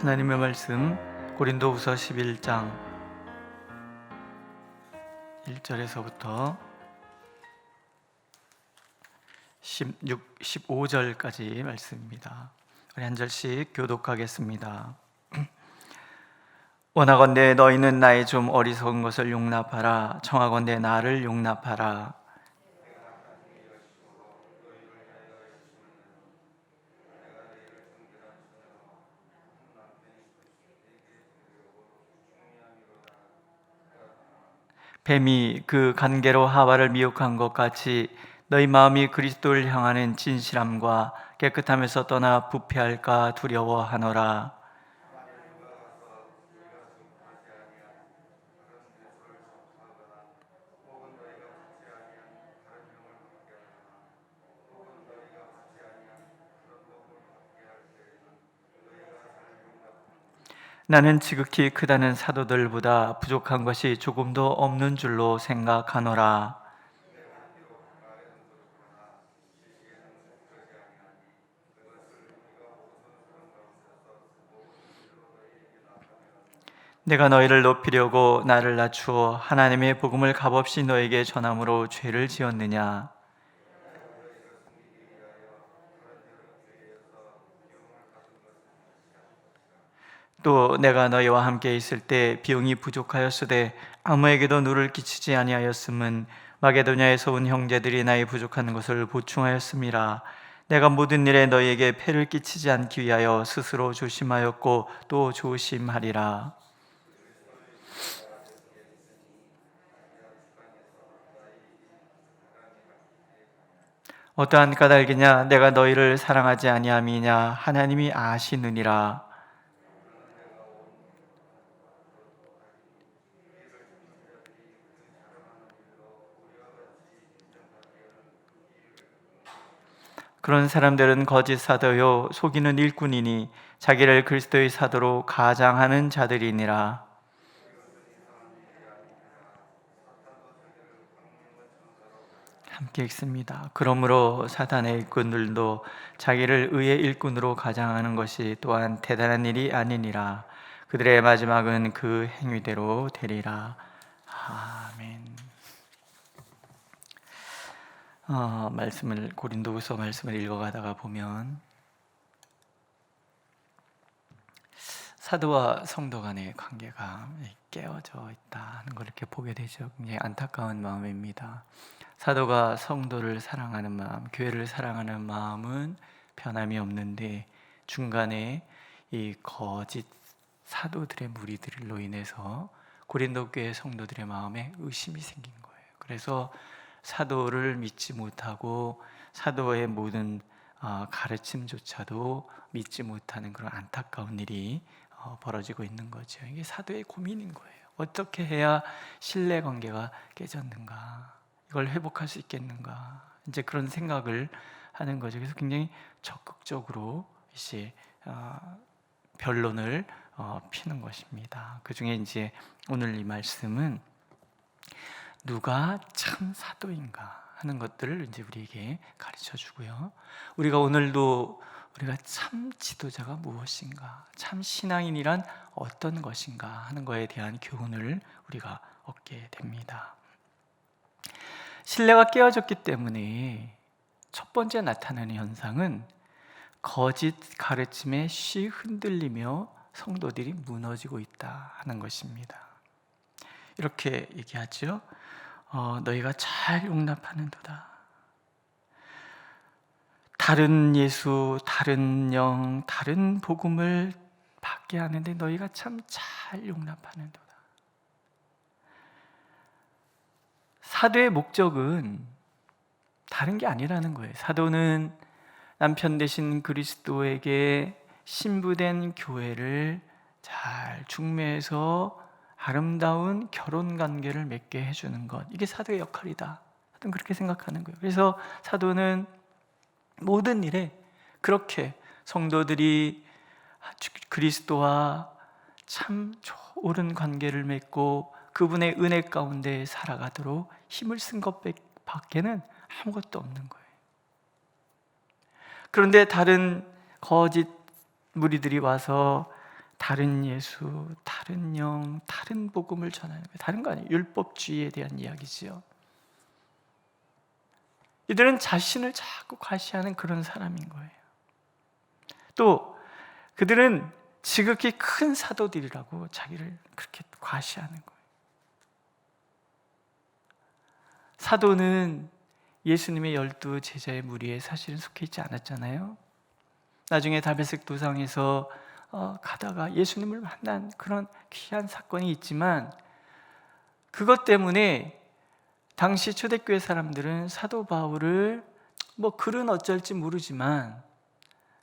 하나님의 말씀 고린도후서 11장 1절에서부터 16, 15절까지 말씀입니다. 우리 한 절씩 교독하겠습니다. 원하건대 너희는 나의 좀 어리석은 것을 용납하라 청하건대 나를 용납하라 뱀이 그 관계로 하와를 미혹한 것 같이 너희 마음이 그리스도를 향하는 진실함과 깨끗함에서 떠나 부패할까 두려워하노라. 나는 지극히 크다는 사도들보다 부족한 것이 조금도 없는 줄로 생각하노라. 내가 너희를 높이려고 나를 낮추어 하나님의 복음을 값없이 너에게 전함으로 죄를 지었느냐? 또 내가 너희와 함께 있을 때 비용이 부족하였으되 아무에게도 누를 끼치지 아니하였음은 마게도냐에서 온 형제들이 나의 부족한 것을 보충하였음이라. 내가 모든 일에 너희에게 폐를 끼치지 않기 위하여 스스로 조심하였고 또 조심하리라. 어떠한 까닭이냐? 내가 너희를 사랑하지 아니함이냐? 하나님이 아시느니라 그런 사람들은 거짓 사도요 속이는 일꾼이니 자기를 그리스도의 사도로 가장하는 자들이니라. 함께 읽습니다. 그러므로 사단의 일꾼들도 자기를 의의 일꾼으로 가장하는 것이 또한 대단한 일이 아니니라. 그들의 마지막은 그 행위대로 되리라. 아멘. 어, 말씀을 고린도후서 말씀을 읽어가다가 보면 사도와 성도 간의 관계가 깨어져 있다는 걸 이렇게 보게 되죠. 굉장히 안타까운 마음입니다. 사도가 성도를 사랑하는 마음, 교회를 사랑하는 마음은 변함이 없는데 중간에 이 거짓 사도들의 무리들로 인해서 고린도 교회 성도들의 마음에 의심이 생긴 거예요. 그래서 사도를 믿지 못하고 사도의 모든 어, 가르침조차도 믿지 못하는 그런 안타까운 일이 어, 벌어지고 있는 거죠. 이게 사도의 고민인 거예요. 어떻게 해야 신뢰 관계가 깨졌는가? 이걸 회복할 수 있겠는가? 이제 그런 생각을 하는 거죠. 그래서 굉장히 적극적으로 이제 어, 변론을 피는 것입니다. 그 중에 이제 오늘 이 말씀은 누가 참 사도인가 하는 것들을 이제 우리에게 가르쳐 주고요. 우리가 오늘도 우리가 참 지도자가 무엇인가, 참 신앙인이란 어떤 것인가 하는 것에 대한 교훈을 우리가 얻게 됩니다. 신뢰가 깨어졌기 때문에 첫 번째 나타나는 현상은 거짓 가르침에 쉬 흔들리며 성도들이 무너지고 있다 하는 것입니다. 이렇게 얘기하죠. 어, 너희가 잘 용납하는도다. 다른 예수, 다른 영, 다른 복음을 받게 하는데 너희가 참 잘 용납하는도다. 사도의 목적은 다른 게 아니라는 거예요. 사도는 남편 되신 그리스도에게 신부된 교회를 잘 중매해서 아름다운 결혼 관계를 맺게 해주는 것 이게 사도의 역할이다. 하여튼 그렇게 생각하는 거예요. 그래서 사도는 모든 일에 그렇게 성도들이 그리스도와 참 옳은 관계를 맺고 그분의 은혜 가운데 살아가도록 힘을 쓴 것밖에는 아무것도 없는 거예요. 그런데 다른 거짓 무리들이 와서 다른 예수, 다른 영, 다른 복음을 전하는 거예요. 다른 거 아니에요. 율법주의에 대한 이야기지요. 이들은 자신을 자꾸 과시하는 그런 사람인 거예요. 또 그들은 지극히 큰 사도들이라고 자기를 그렇게 과시하는 거예요. 사도는 예수님의 열두 제자의 무리에 사실은 속해 있지 않았잖아요. 나중에 다베섹 도상에서 어, 가다가 예수님을 만난 그런 귀한 사건이 있지만 그것 때문에 당시 초대교회 사람들은 사도 바울을 뭐 글은 어쩔지 모르지만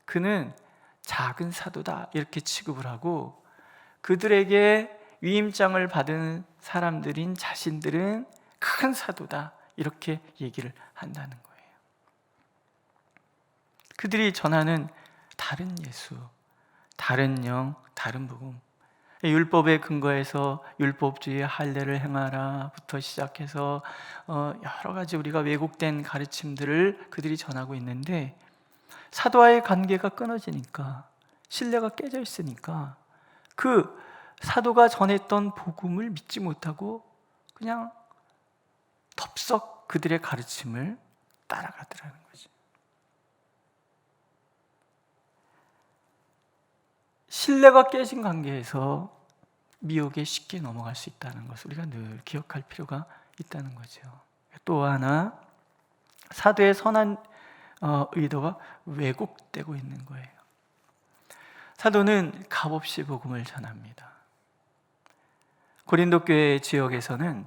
그는 작은 사도다 이렇게 취급을 하고 그들에게 위임장을 받은 사람들인 자신들은 큰 사도다 이렇게 얘기를 한다는 거예요. 그들이 전하는 다른 예수, 다른 영, 다른 복음. 율법의 근거에서 율법주의 할례를 행하라부터 시작해서 어, 여러 가지 우리가 왜곡된 가르침들을 그들이 전하고 있는데 사도와의 관계가 끊어지니까 신뢰가 깨져 있으니까 그 사도가 전했던 복음을 믿지 못하고 그냥 덥석 그들의 가르침을 따라가더라는 거지. 신뢰가 깨진 관계에서 미혹에 쉽게 넘어갈 수 있다는 것을 우리가 늘 기억할 필요가 있다는 거죠. 또 하나 사도의 선한 어, 의도가 왜곡되고 있는 거예요. 사도는 값없이 복음을 전합니다. 고린도 교회 지역에서는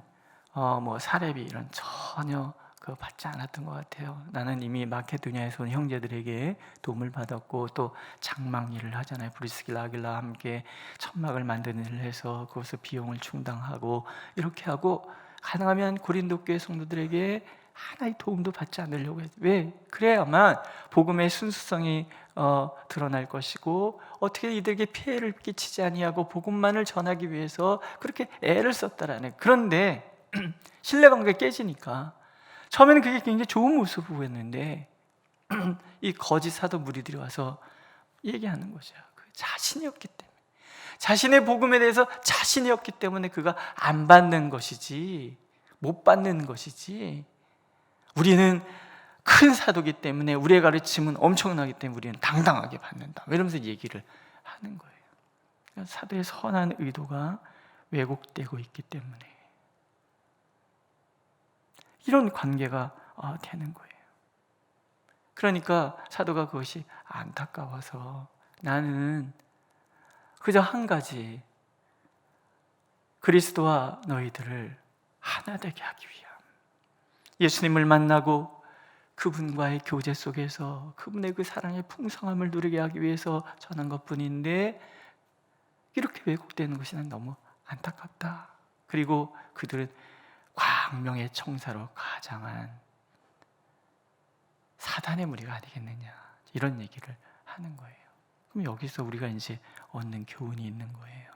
어, 뭐 사례비 이런 전혀 그 받지 않았던 것 같아요. 나는 이미 마케도니아에서 온 형제들에게 도움을 받았고 또 장막 일을 하잖아요. 브리스길라 아길라 함께 천막을 만드는 일을 해서 그것을 비용을 충당하고 이렇게 하고 가능하면 고린도 교회 성도들에게 하나의 도움도 받지 않으려고 해요. 왜? 그래야만 복음의 순수성이 어, 드러날 것이고 어떻게 이들에게 피해를 끼치지 아니하고 복음만을 전하기 위해서 그렇게 애를 썼다라는. 그런데 신뢰관계가 깨지니까 처음에는 그게 굉장히 좋은 모습을 보였는데 이 거짓 사도 무리들이 와서 얘기하는 거죠. 그 자신이 없기 때문에 자신의 복음에 대해서 자신이 없기 때문에 그가 안 받는 것이지 못 받는 것이지 우리는 큰 사도기 때문에 우리의 가르침은 엄청나기 때문에 우리는 당당하게 받는다. 이러면서 얘기를 하는 거예요. 사도의 선한 의도가 왜곡되고 있기 때문에 이런 관계가 어, 되는 거예요. 그러니까 사도가 그것이 안타까워서 나는 그저 한 가지 그리스도와 너희들을 하나 되게 하기 위함. 예수님을 만나고 그분과의 교제 속에서 그분의 그 사랑의 풍성함을 누리게 하기 위해서 전한 것 뿐인데 이렇게 왜곡되는 것이 난 너무 안타깝다. 그리고 그들은 광명의 청사로 가장한 사단의 무리가 아니겠느냐. 이런 얘기를 하는 거예요. 그럼 여기서 우리가 이제 얻는 교훈이 있는 거예요.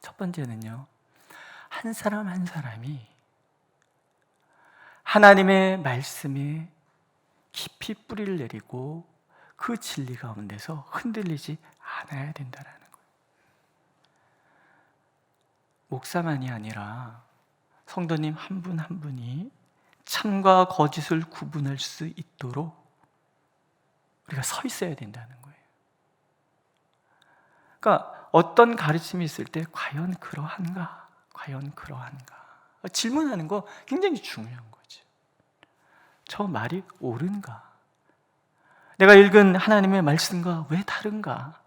첫 번째는요. 한 사람 한 사람이 하나님의 말씀에 깊이 뿌리를 내리고 그 진리 가운데서 흔들리지 않아야 된다는 거예요. 목사만이 아니라 성도님 한분한 분이 참과 거짓을 구분할 수 있도록 우리가 서 있어야 된다는 거예요. 그러니까 어떤 가르침이 있을 때 과연 그러한가? 과연 그러한가? 질문하는 거 굉장히 중요한 거죠. 저 말이 옳은가? 내가 읽은 하나님의 말씀과 왜 다른가?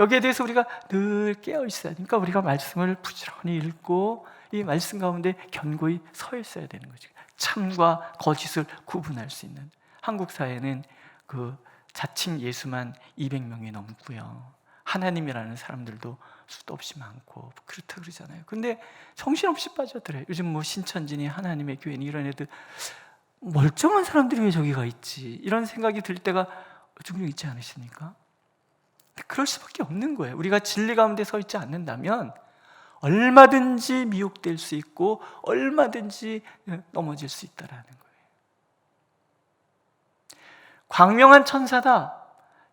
여기에 대해서 우리가 늘 깨어 있어야 되니까 우리가 말씀을 부지런히 읽고 이 말씀 가운데 견고히 서 있어야 되는 거죠. 참과 거짓을 구분할 수 있는 한국 사회는 그 자칭 예수만 200명이 넘고요. 하나님이라는 사람들도 수도 없이 많고 그렇다 그러잖아요. 근데 정신없이 빠져들어요. 요즘 뭐 신천지니 하나님의 교회니 이런 애들 멀쩡한 사람들이 왜 저기가 있지? 이런 생각이 들 때가 종종 있지 않으십니까? 그럴 수밖에 없는 거예요. 우리가 진리 가운데 서 있지 않는다면 얼마든지 미혹될 수 있고 얼마든지 넘어질 수 있다라는 거예요. 광명한 천사다.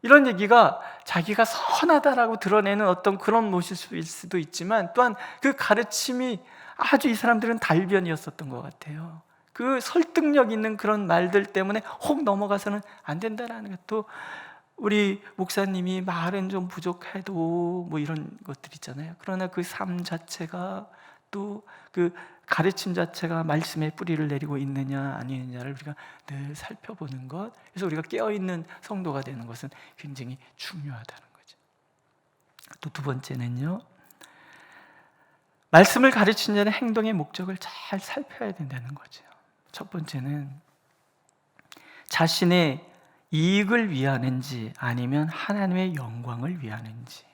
이런 얘기가 자기가 선하다라고 드러내는 어떤 그런 모습일 수도 있지만 또한 그 가르침이 아주 이 사람들은 달변이었었던 것 같아요. 그 설득력 있는 그런 말들 때문에 혹 넘어가서는 안 된다라는 것도 우리 목사님이 말은 좀 부족해도 뭐 이런 것들 있잖아요. 그러나 그 삶 자체가 또 그 가르침 자체가 말씀의 뿌리를 내리고 있느냐 아니느냐를 우리가 늘 살펴보는 것. 그래서 우리가 깨어 있는 성도가 되는 것은 굉장히 중요하다는 거죠. 또 두 번째는요. 말씀을 가르치는 자는 행동의 목적을 잘 살펴야 된다는 거죠. 첫 번째는 자신의 이익을 위하는지 아니면 하나님의 영광을 위하는지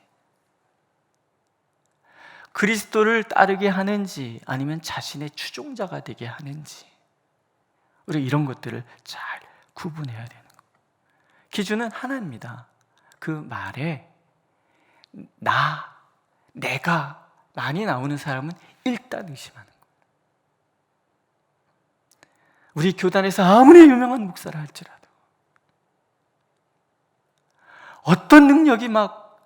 그리스도를 따르게 하는지 아니면 자신의 추종자가 되게 하는지 우리 이런 것들을 잘 구분해야 되는 거. 기준은 하나입니다. 그 말에 나, 내가 많이 나오는 사람은 일단 의심하는 거. 우리 교단에서 아무리 유명한 목사라 할지라도 어떤 능력이 막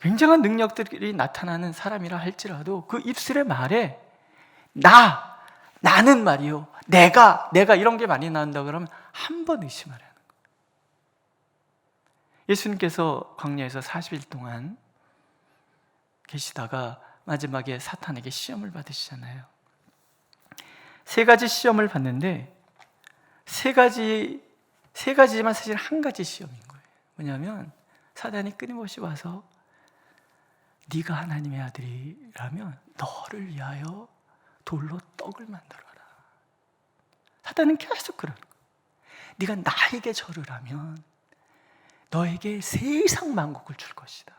굉장한 능력들이 나타나는 사람이라 할지라도 그 입술의 말에 나, 나는 말이요. 내가, 내가 이런 게 많이 나온다 그러면 한 번 의심하라는 거예요. 예수님께서 광야에서 40일 동안 계시다가 마지막에 사탄에게 시험을 받으시잖아요. 세 가지 시험을 받는데 세 가지 세 가지지만 사실 한 가지 시험인 거예요. 뭐냐면 사단이 끊임없이 와서 네가 하나님의 아들이라면 너를 위하여 돌로 떡을 만들어라. 사단은 계속 그러는 거예요. 네가 나에게 절을 하면 너에게 세상 만국을 줄 것이다.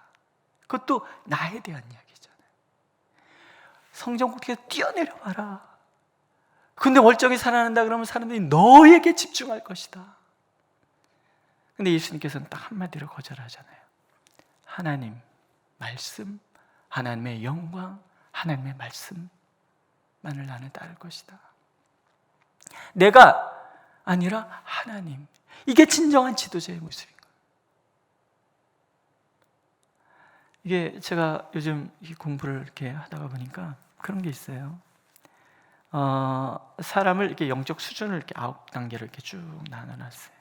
그것도 나에 대한 이야기잖아요. 성전국에 뛰어내려 봐라. 근데 월정이 살아난다 그러면 사람들이 너에게 집중할 것이다. 근데 예수님께서는 딱 한마디로 거절하잖아요. 하나님, 말씀, 하나님의 영광, 하나님의 말씀만을 나는 따를 것이다. 내가 아니라 하나님. 이게 진정한 지도자의 모습인 거예요. 이게 제가 요즘 공부를 이렇게 하다가 보니까 그런 게 있어요. 어, 사람을 이렇게 영적 수준을 이렇게 아홉 단계로 이렇게 쭉 나눠놨어요.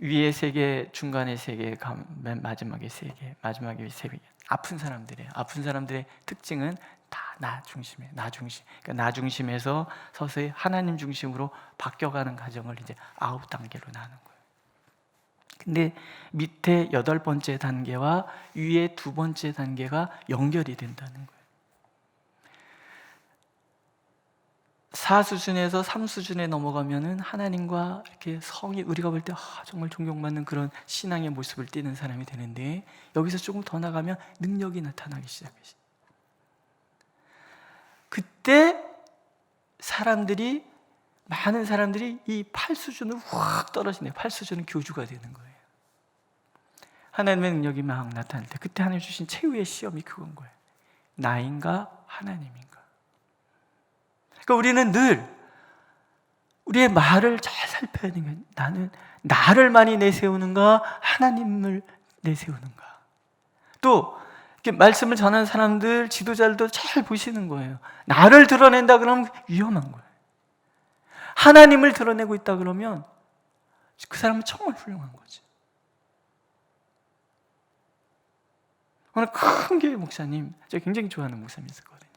위에 세 개, 중간에 세 개, 맨 마지막에 세 개, 마지막에 세 개. 아픈 사람들이에요. 아픈 사람들의 특징은 다 나 중심이에요. 나 중심. 그러니까 나 중심에서 서서히 하나님 중심으로 바뀌어가는 과정을 이제 아홉 단계로 나눈 거예요. 근데 밑에 여덟 번째 단계와 위에 두 번째 단계가 연결이 된다는 거예요. 4 수준에서 3 수준에 넘어가면은 하나님과 이렇게 성이 우리가 볼 때 아, 정말 존경받는 그런 신앙의 모습을 띠는 사람이 되는데 여기서 조금 더 나가면 능력이 나타나기 시작해요. 그때 사람들이 많은 사람들이 이 8수준으로 확 떨어지네요. 8수준은 교주가 되는 거예요. 하나님의 능력이 막 나타날 때 그때 하나님 주신 최후의 시험이 그건 거예요. 나인가 하나님인가? 그러니까 우리는 늘 우리의 말을 잘 살펴야 되는 거예요. 나는 나를 많이 내세우는가, 하나님을 내세우는가. 또 이렇게 말씀을 전하는 사람들, 지도자들도 잘 보시는 거예요. 나를 드러낸다 그러면 위험한 거예요. 하나님을 드러내고 있다 그러면 그 사람은 정말 훌륭한 거죠. 오늘 큰 교회 목사님, 제가 굉장히 좋아하는 목사님 있었거든요.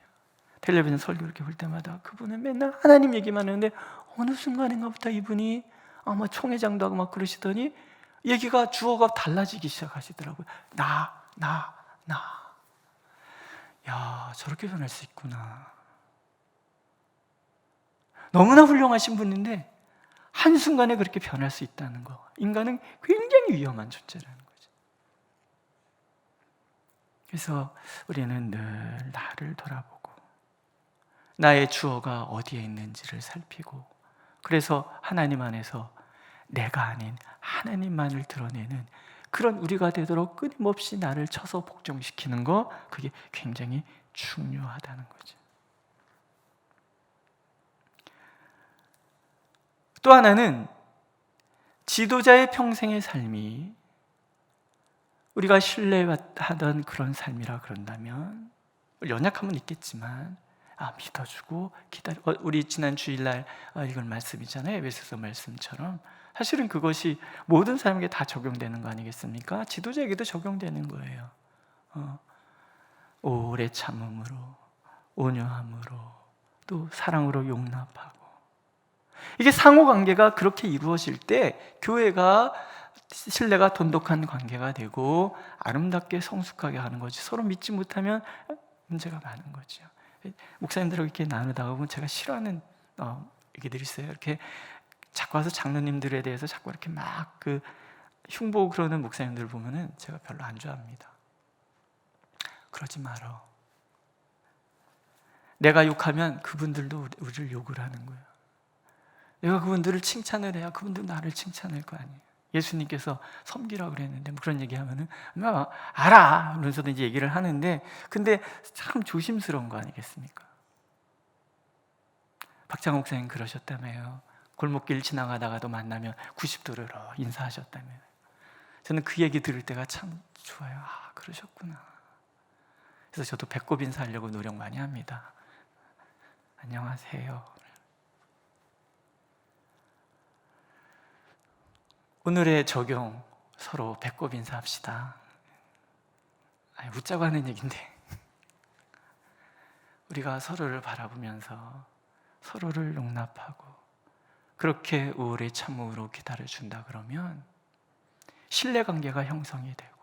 텔레비전 설교 이렇게 볼 때마다 그분은 맨날 하나님 얘기만 하는데 어느 순간인가부터 이분이 아마 총회장도 하고 막 그러시더니 얘기가 주어가 달라지기 시작하시더라고요. 나, 나, 나. 야, 저렇게 변할 수 있구나. 너무나 훌륭하신 분인데 한순간에 그렇게 변할 수 있다는 거. 인간은 굉장히 위험한 존재라는 거죠. 그래서 우리는 늘 나를 돌아보고 나의 주어가 어디에 있는지를 살피고 그래서 하나님 안에서 내가 아닌 하나님만을 드러내는 그런 우리가 되도록 끊임없이 나를 쳐서 복종시키는 거 그게 굉장히 중요하다는 거죠. 또 하나는 지도자의 평생의 삶이 우리가 신뢰하던 그런 삶이라 그런다면 연약함은 있겠지만 아 믿어주고 기다려 어, 우리 지난 주일날 어, 이건 말씀이잖아요 에베소서 말씀처럼 사실은 그것이 모든 사람에게 다 적용되는 거 아니겠습니까? 지도자에게도 적용되는 거예요. 어, 오래 참음으로 온유함으로 또 사랑으로 용납하고 이게 상호 관계가 그렇게 이루어질 때 교회가 신뢰가 돈독한 관계가 되고 아름답게 성숙하게 하는 거지 서로 믿지 못하면 문제가 많은 거죠. 목사님들하고 이렇게 나누다가 보면 제가 싫어하는 어, 얘기들이 있어요. 이렇게 자꾸 와서 장로님들에 대해서 자꾸 이렇게 막 그 흉보 그러는 목사님들 보면은 제가 별로 안 좋아합니다. 그러지 말어. 내가 욕하면 그분들도 우리를 욕을 하는 거예요. 내가 그분들을 칭찬을 해야 그분도 나를 칭찬할 거 아니에요. 예수님께서 섬기라 그랬는데 뭐 그런 얘기하면은 뭐 알아 그러면서도 이제 얘기를 하는데 근데 참 조심스러운 거 아니겠습니까? 박장옥 목사님 그러셨다며요. 골목길 지나가다가도 만나면 90도로 인사하셨다며요. 저는 그 얘기 들을 때가 참 좋아요. 아 그러셨구나. 그래서 저도 배꼽 인사하려고 노력 많이 합니다. 안녕하세요. 오늘의 적용 서로 배꼽 인사합시다. 아니, 웃자고 하는 얘기인데 우리가 서로를 바라보면서 서로를 용납하고 그렇게 오래 참음으로 기다려 준다 그러면 신뢰 관계가 형성이 되고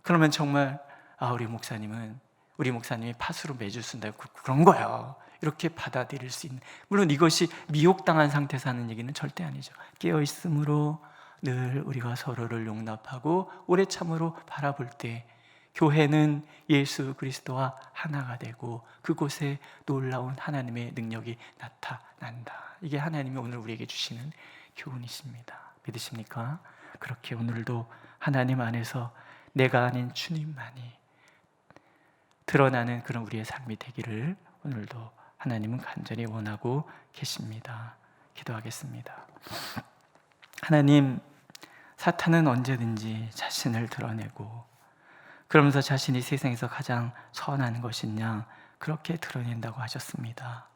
그러면 정말 아 우리 목사님은 우리 목사님이 팥으로 매주 쓴다 그런 거예요. 이렇게 받아들일 수 있는 물론 이것이 미혹당한 상태에서 하는 얘기는 절대 아니죠. 깨어 있음으로 늘 우리가 서로를 용납하고 오래 참으로 바라볼 때 교회는 예수 그리스도와 하나가 되고 그곳에 놀라운 하나님의 능력이 나타난다. 이게 하나님이 오늘 우리에게 주시는 교훈이십니다. 믿으십니까? 그렇게 오늘도 하나님 안에서 내가 아닌 주님만이 드러나는 그런 우리의 삶이 되기를 오늘도 하나님은 간절히 원하고 계십니다. 기도하겠습니다. 하나님, 사탄은 언제든지 자신을 드러내고 그러면서 자신이 세상에서 가장 선한 것이냐 그렇게 드러낸다고 하셨습니다.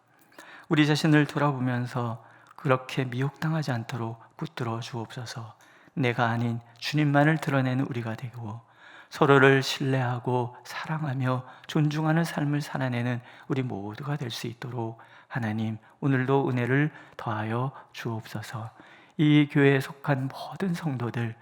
우리 자신을 돌아보면서 그렇게 미혹당하지 않도록 붙들어 주옵소서. 내가 아닌 주님만을 드러내는 우리가 되고 서로를 신뢰하고 사랑하며 존중하는 삶을 살아내는 우리 모두가 될 수 있도록 하나님 오늘도 은혜를 더하여 주옵소서. 이 교회에 속한 모든 성도들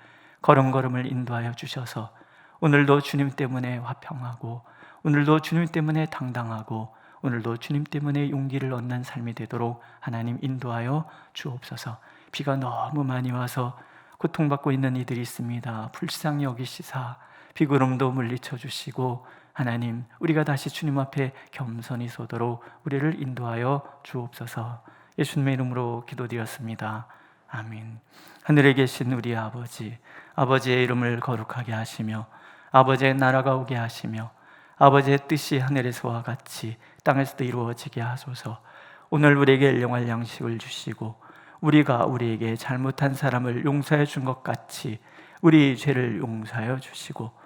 걸음걸음을 인도하여 주셔서 오늘도 주님 때문에 화평하고 오늘도 주님 때문에 당당하고 오늘도 주님 때문에 용기를 얻는 삶이 되도록 하나님 인도하여 주옵소서. 비가 너무 많이 와서 고통받고 있는 이들이 있습니다. 불쌍히 여기시사 비구름도 물리쳐 주시고 하나님 우리가 다시 주님 앞에 겸손히 서도록 우리를 인도하여 주옵소서. 예수님의 이름으로 기도드렸습니다. 아멘. 하늘에 계신 우리 아버지, 아버지의 이름을 거룩하게 하시며 아버지의 나라가 오게 하시며 아버지의 뜻이 하늘에서와 같이 땅에서도 이루어지게 하소서. 오늘 우리에게 일용할 양식을 주시고 우리가 우리에게 잘못한 사람을 용서해 준 것 같이 우리 죄를 용서하여 주시고